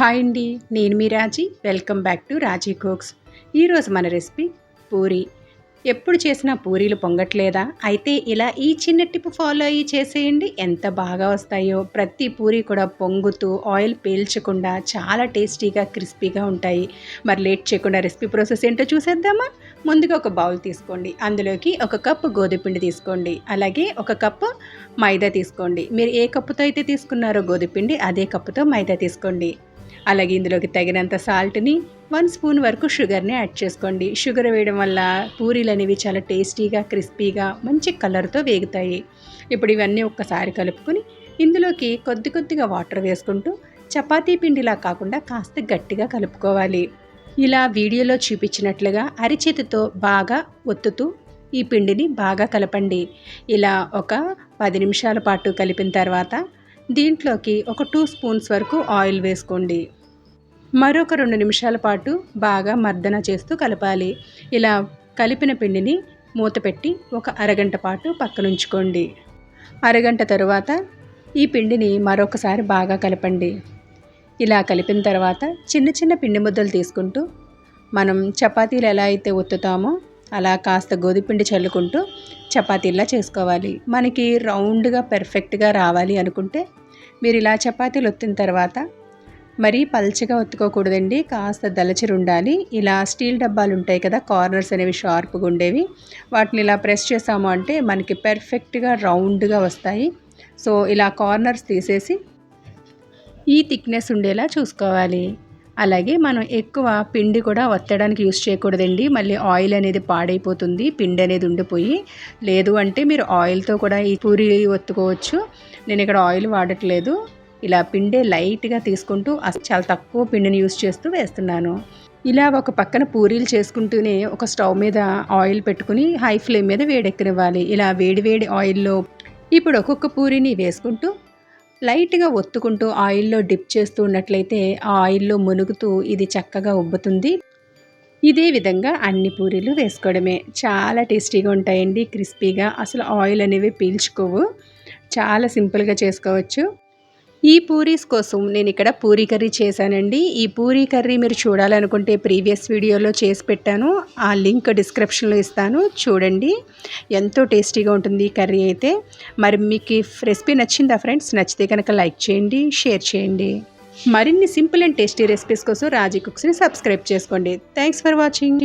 Hi అండి నేను మీ Raji. Welcome back to Raji cooks. ఈరోజు మన రెసిపీ పూరి. ఎప్పుడు చేసినా పూరీలు పొంగట్లేదా? అయితే ఇలా ఈ చిన్న టిప్ ఫాలో అయ్యి చేసేయండి. ఎంత బాగా వస్తాయో. ప్రతి పూరి కూడా పొంగుతూ ఆయిల్ పీల్చకుండా చాలా టేస్టీగా క్రిస్పీగా ఉంటాయి. మరి లేట్ చేయకుండా రెసిపీ ప్రాసెస్ ఏంటో చూసేద్దామా? ముందుగా ఒక బౌల్ తీసుకోండి. అందులోకి ఒక కప్పు గోధుమపిండి తీసుకోండి. అలాగే ఒక కప్పు మైదా తీసుకోండి. మీరు ఏ కప్పుతో అయితే తీసుకున్నారో గోధుమపిండి అదే కప్పుతో మైదా తీసుకోండి. అలాగే ఇందులోకి తగినంత సాల్ట్ని వన్ స్పూన్ వరకు షుగర్ని యాడ్ చేసుకోండి. షుగర్ వేయడం వల్ల పూరీలు అనేవి చాలా టేస్టీగా క్రిస్పీగా మంచి కలర్తో వేగుతాయి. ఇప్పుడు ఇవన్నీ ఒక్కసారి కలుపుకొని ఇందులోకి కొద్ది కొద్దిగా వాటర్ వేసుకుంటూ చపాతీ పిండిలా కాకుండా కాస్త గట్టిగా కలుపుకోవాలి. ఇలా వీడియోలో చూపించినట్లుగా అరిచేతితో బాగా ఒత్తుతూ ఈ పిండిని బాగా కలపండి. ఇలా ఒక పది నిమిషాల పాటు కలిపిన తర్వాత దీంట్లోకి ఒక టూ స్పూన్స్ వరకు ఆయిల్ వేసుకోండి. మరొక రెండు నిమిషాల పాటు బాగా మర్దన చేస్తూ కలపాలి. ఇలా కలిపిన పిండిని మూత పెట్టి ఒక అరగంట పాటు పక్కనుంచుకోండి అరగంట తరువాత ఈ పిండిని మరొకసారి బాగా కలపండి. ఇలా కలిపిన తర్వాత చిన్న చిన్న పిండి ముద్దలు తీసుకుంటూ మనం చపాతీలు ఎలా అయితే ఒత్తుతామో అలా కాస్త గోధుపిండి చల్లుకుంటూ చపాతీలా చేసుకోవాలి. మనకి రౌండ్గా పెర్ఫెక్ట్గా రావాలి అనుకుంటే మీరు ఇలా చపాతీలు ఒత్తిన తర్వాత మరీ పల్చగా ఒత్తుకోకూడదండి. కాస్త దలచరు ఉండాలి. ఇలా స్టీల్ డబ్బాలు ఉంటాయి కదా కార్నర్స్ అనేవి షార్ప్గా ఉండేవి. వాటిని ఇలా ప్రెస్ చేసాము అంటే మనకి పెర్ఫెక్ట్గా రౌండ్గా వస్తాయి. సో ఇలా కార్నర్స్ తీసేసి ఈ థిక్నెస్ ఉండేలా చూసుకోవాలి. అలాగే మనం ఎక్కువ పిండి కూడా ఒత్తడానికి యూస్ చేయకూడదండి. మళ్ళీ ఆయిల్ అనేది పాడైపోతుంది పిండి అనేది ఉండిపోయి. లేదు అంటే మీరు ఆయిల్తో కూడా ఈ పూరి ఒత్తుకోవచ్చు. నేను ఇక్కడ ఆయిల్ వాడట్లేదు. ఇలా పిండే లైట్గా తీసుకుంటూ చాలా తక్కువ పిండిని యూస్ చేస్తూ వేస్తున్నాను. ఇలా ఒక పక్కన పూరీలు చేసుకుంటూనే ఒక స్టవ్ మీద ఆయిల్ పెట్టుకుని హై ఫ్లేమ్ మీద వేడెక్కనివ్వాలి. ఇలా వేడి వేడి ఆయిల్లో ఇప్పుడు ఒక్కొక్క పూరిని వేసుకుంటూ లైట్గా ఒత్తుకుంటూ ఆయిల్లో డిప్ చేస్తూ ఉన్నట్లయితే ఆ ఆయిల్లో మునుగుతూ ఇది చక్కగా ఉబ్బుతుంది. ఇదే విధంగా అన్ని పూరీలు వేసుకోవడమే. చాలా టేస్టీగా ఉంటాయండి క్రిస్పీగా. అసలు ఆయిల్ అనేవి పీల్చుకోవు. చాలా సింపుల్గా చేసుకోవచ్చు. ఈ పూరీస్ కోసం నేను ఇక్కడ పూరీ కర్రీ చేశానండి. ఈ పూరీ కర్రీ మీరు చూడాలనుకుంటే ప్రీవియస్ వీడియోలో చేసి పెట్టాను. ఆ లింక్ డిస్క్రిప్షన్లో ఇస్తాను. చూడండి ఎంతో టేస్టీగా ఉంటుంది ఈ కర్రీ అయితే. మరి మీకు రెసిపీ నచ్చిందా ఫ్రెండ్స్? నచ్చితే కనుక లైక్ చేయండి షేర్ చేయండి. మరిన్ని సింపుల్ అండ్ టేస్టీ రెసిపీస్ కోసం రాజీ కుక్స్ని సబ్స్క్రైబ్ చేసుకోండి. Thanks for watching.